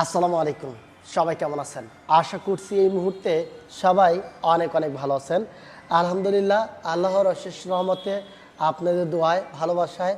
আসসালামু আলাইকুম। সবাই কেমন আছেন? আশা করছি এই মুহূর্তে সবাই অনেক অনেক ভালো আছেন। আলহামদুলিল্লাহ, আল্লাহর অশেষ রহমতে আপনাদের দোয়ায়, ভালোবাসায়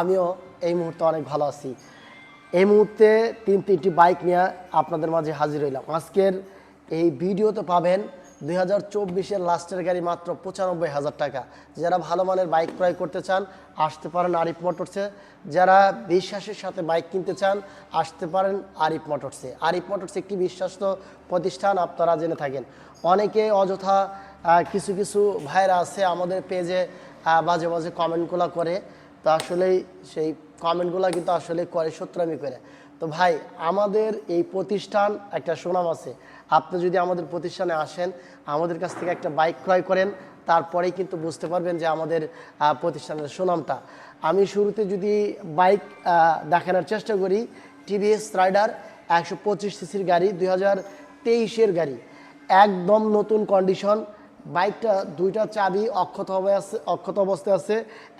আমিও এই মুহূর্তে অনেক ভালো আছি। এই মুহূর্তে তিন তিনটি বাইক নিয়ে আপনাদের মাঝে হাজির হইলাম। আজকের এই ভিডিও তো পাবেন দুই হাজার লাস্টের গাড়ি মাত্র পঁচানব্বই হাজার টাকা। যারা ভালো মানের বাইক ক্রয় করতে চান, আসতে পারেন আরিফ মোটরসে যারা বিশ্বাসের সাথে বাইক কিনতে চান, আসতে পারেন আরিফ মোটরসে আরিফ মোটরস একটি বিশ্বস্ত প্রতিষ্ঠান, আপনারা জেনে থাকেন। অনেকে অযথা কিছু কিছু ভাইরা আছে আমাদের পেজে বাজে বাজে কমেন্টগুলো করে। তো আসলেই সেই কমেন্টগুলো কিন্তু আসলে করে সত্রামি করে। তো ভাই, আমাদের এই প্রতিষ্ঠান, একটা সুনাম আছে। আপনি যদি আমাদের প্রতিষ্ঠানে আসেন, আমাদের কাছ থেকে একটা বাইক ক্রয় করেন, তারপরেই কিন্তু বুঝতে পারবেন যে আমাদের প্রতিষ্ঠানের সুনামটা। আমি শুরুতে যদি বাইক দেখানোর চেষ্টা করি, টিভিএস রাইডার একশো পঁচিশ সিসির গাড়ি দুই হাজার তেইশের গাড়ি। একদম নতুন কন্ডিশন, বাইকটা দুইটা চাবি অক্ষত হবে আছে, অক্ষত অবস্থায় আছে,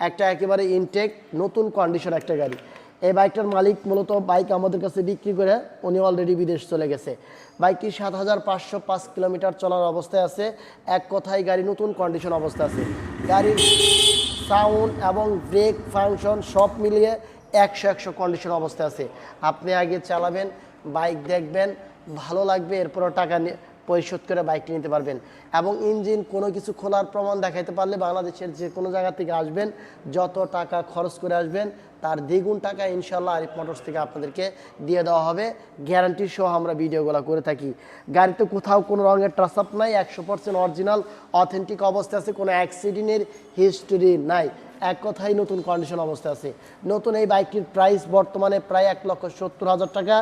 একটা একেবারে ইনটেক নতুন কন্ডিশন একটা গাড়ি। এই বাইকটার মালিক মূলত বাইক আমাদের কাছে বিক্রি করে, উনি অলরেডি বিদেশ চলে গেছে। বাইকটি সাত হাজার পাঁচশো পাঁচ কিলোমিটার চলার অবস্থায় আছে। এক কথায় গাড়ি নতুন কন্ডিশন অবস্থায় আছে। গাড়ির সাউন্ড এবং ব্রেক ফাংশন সব মিলিয়ে একশো একশো কন্ডিশন অবস্থায় আছে। আপনি আগে চালাবেন, বাইক দেখবেন, ভালো লাগবে, এরপরও টাকা নিয়ে পরিশোধ করে বাইকটি নিতে পারবেন এবং ইঞ্জিন কোনো কিছু খোলার প্রমাণ দেখাইতে পারলে বাংলাদেশের যে কোনো জায়গা থেকে আসবেন, যত টাকা খরচ করে আসবেন, তার দ্বিগুণ টাকা ইনশাল্লাহ আরিফ মোটরস থেকে আপনাদেরকে দিয়ে দেওয়া হবে। গ্যারান্টি সহ আমরা ভিডিওগুলো করে থাকি। গাড়িতে কোথাও কোনো রঙের ট্রাস আপ নাই, একশো পার্সেন্ট অরিজিনাল, অথেন্টিক অবস্থা আছে, কোনো অ্যাক্সিডেন্টের হিস্টোরি নাই। এক কথাই নতুন কন্ডিশন অবস্থায় আছে। নতুন এই বাইকটির প্রাইস বর্তমানে প্রায় এক লক্ষ সত্তর হাজার টাকা।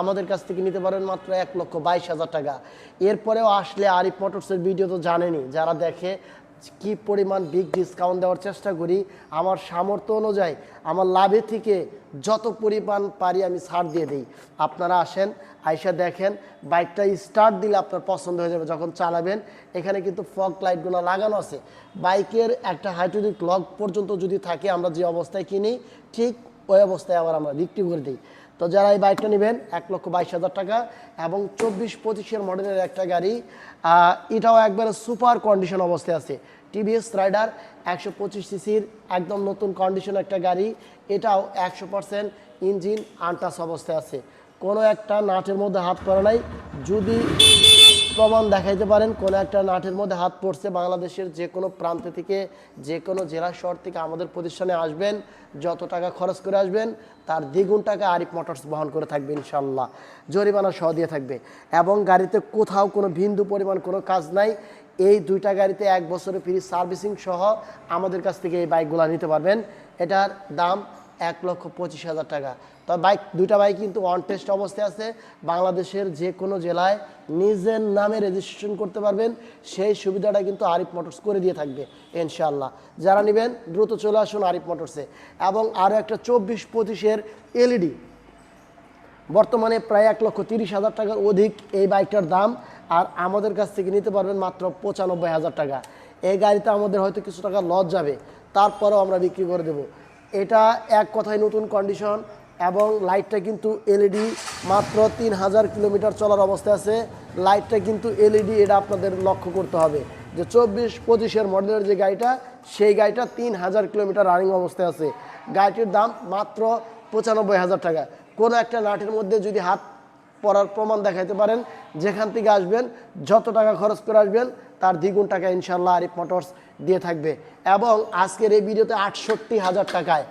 আমাদের কাছ থেকে নিতে পারেন মাত্র এক লক্ষ বাইশ হাজার টাকা। এরপরেও আসলে আরিফ মোটরসের ভিডিও তো জানেনি যারা দেখে কি পরিমাণ বিগ ডিসকাউন্ট দেওয়ার চেষ্টা করি, আমার সামর্থ্য অনুযায়ী, আমার লাভে থেকে যত পরিমাণ পারি আমি ছাড় দিয়ে দিই। আপনারা আসেন, আইসা দেখেন, বাইকটা স্টার্ট দিলে আপনার পছন্দ হয়ে যাবে যখন চালাবেন। এখানে কিন্তু ফগ লাইটগুলো লাগানো আছে। বাইকের একটা হাইড্রোলিক লক পর্যন্ত যদি থাকে, আমরা যে অবস্থায় কিনি, ঠিক ওই অবস্থায় আবার আমরা বিক্রি করে দিই। তো যারা এই বাইকটা নেবেন, এক লক্ষ বাইশ হাজার টাকা এবং চব্বিশ পঁচিশের মডেলের একটা গাড়ি এটাও একবারে সুপার কন্ডিশন অবস্থায় আছে। টিভিএস রাইডার, একশো পঁচিশ সিসির একদম নতুন কন্ডিশন একটা গাড়ি, এটাও একশো পারসেন্ট ইঞ্জিন আনটাস অবস্থায় আছে। কোনো একটা নাটের মধ্যে হাত করা নাই। যদি প্রমাণ দেখাইতে পারেন, কোনো একটা নাটের মধ্যে হাত পড়ছে বাংলাদেশের যে কোনো প্রান্ত থেকে, যে কোনো জেলা শহর থেকে আমাদের প্রতিষ্ঠানে আসবেন, যত টাকা খরচ করে আসবেন, তার দ্বিগুণ টাকা আরিফ মোটরস বহন করে থাকবে ইনশাল্লাহ জরিমানা সহ দিয়ে থাকবে। এবং গাড়িতে কোথাও কোনো বিন্দু পরিমাণ কোনো কাজ নাই, এই দুইটা গাড়িতে এক বছরের ফ্রি সার্ভিসিং সহ আমাদের কাছ থেকে এই বাইকগুলো নিতে পারবেন। এটার দাম এক লক্ষ পঁচিশ হাজার টাকা। তবে বাইক, দুইটা বাইক কিন্তু অন টেস্ট অবস্থায় আছে। বাংলাদেশের যে কোনো জেলায় নিজের নামে রেজিস্ট্রেশন করতে পারবেন। সেই সুবিধাটা কিন্তু আরিফ মোটরস করে দিয়ে থাকবে, ইনশাআল্লাহ। যারা নেবেন, দ্রুত চলে আসুন আরিফ মোটরসে এবং আরও একটা চব্বিশ পঁচিশের এলইডি বর্তমানে প্রায় এক লক্ষ তিরিশ হাজার টাকার অধিক এই বাইকটার দাম। আর আমাদের কাছ থেকে নিতে পারবেন মাত্র পঁচানব্বই হাজার টাকা। এই গাড়িতে আমাদের হয়তো কিছু টাকা লস যাবে। তারপরেও আমরা বিক্রি করে দেব। এটা এক কথায় নতুন কন্ডিশন এবং লাইটটা কিন্তু এলইডি মাত্র তিন হাজার কিলোমিটার চলার অবস্থায় আছে। লাইটটা কিন্তু এলইডি এটা আপনাদের লক্ষ্য করতে হবে। যে চব্বিশ পঁচিশের মডেলের যে গাড়িটা, সেই গাড়িটা তিন হাজার কিলোমিটার রানিং অবস্থায় আছে। গাড়িটির দাম মাত্র পঁচানব্বই হাজার টাকা। কোনো একটা নাটের মধ্যে যদি হাত পড়ার প্রমাণ দেখাইতে পারেন, যেখান থেকে আসবেন, যত টাকা খরচ করে আসবেন তার দ্বিগুণ টাকা ইনশাল্লাহ আরিফ মোটরস দিয়ে থাকবে। এবং আজকের এই ভিডিওতে আটষট্টি হাজার টাকায়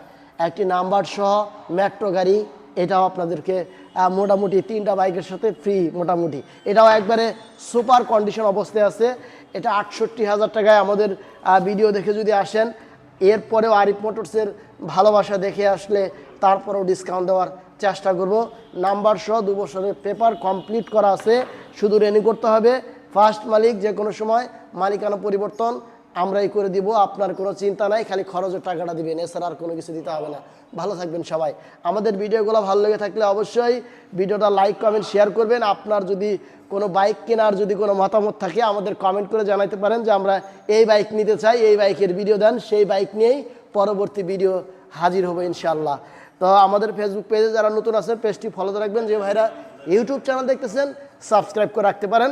একটি নাম্বার সহ মেট্রো গাড়ি, এটাও আপনাদেরকে মোটামুটি তিনটা বাইকের সাথে ফ্রি মোটামুটি। এটাও একবারে সুপার কন্ডিশন অবস্থায় আছে। এটা আটষট্টি হাজার টাকায় আমাদের ভিডিও দেখে যদি আসেন, এরপরেও আরিফ মোটরসের ভালোবাসা দেখে আসলে তারপরেও ডিসকাউন্ট দেওয়ার চেষ্টা করব। নাম্বার সহ দু বছরের পেপার কমপ্লিট করা আছে। শুধু রেনি করতে হবে। ফার্স্ট মালিক যে কোনো সময় মালিকানা পরিবর্তন আমরাই করে দিব, আপনার কোনো চিন্তা নাই, খালি খরচের টাকাটা দিবেন, এছাড়া আর কোনো কিছু দিতে হবে না। ভালো থাকবেন সবাই। আমাদের ভিডিওগুলো ভালো লেগে থাকলে অবশ্যই ভিডিওটা লাইক কমেন্ট শেয়ার করবেন। আপনার যদি কোনো বাইক কেনার যদি কোনো মতামত থাকে, আমাদের কমেন্ট করে জানাইতে পারেন যে আমরা এই বাইক নিতে চাই, এই বাইকের ভিডিও দেন, সেই বাইক নিয়েই পরবর্তী ভিডিও হাজির হবে ইনশাল্লাহ তো আমাদের ফেসবুক পেজে যারা নতুন আছেন পেজটি ফলো রাখবেন। যে ভাইরা ইউটিউব চ্যানেল দেখতেছেন সাবস্ক্রাইব করে রাখতে পারেন।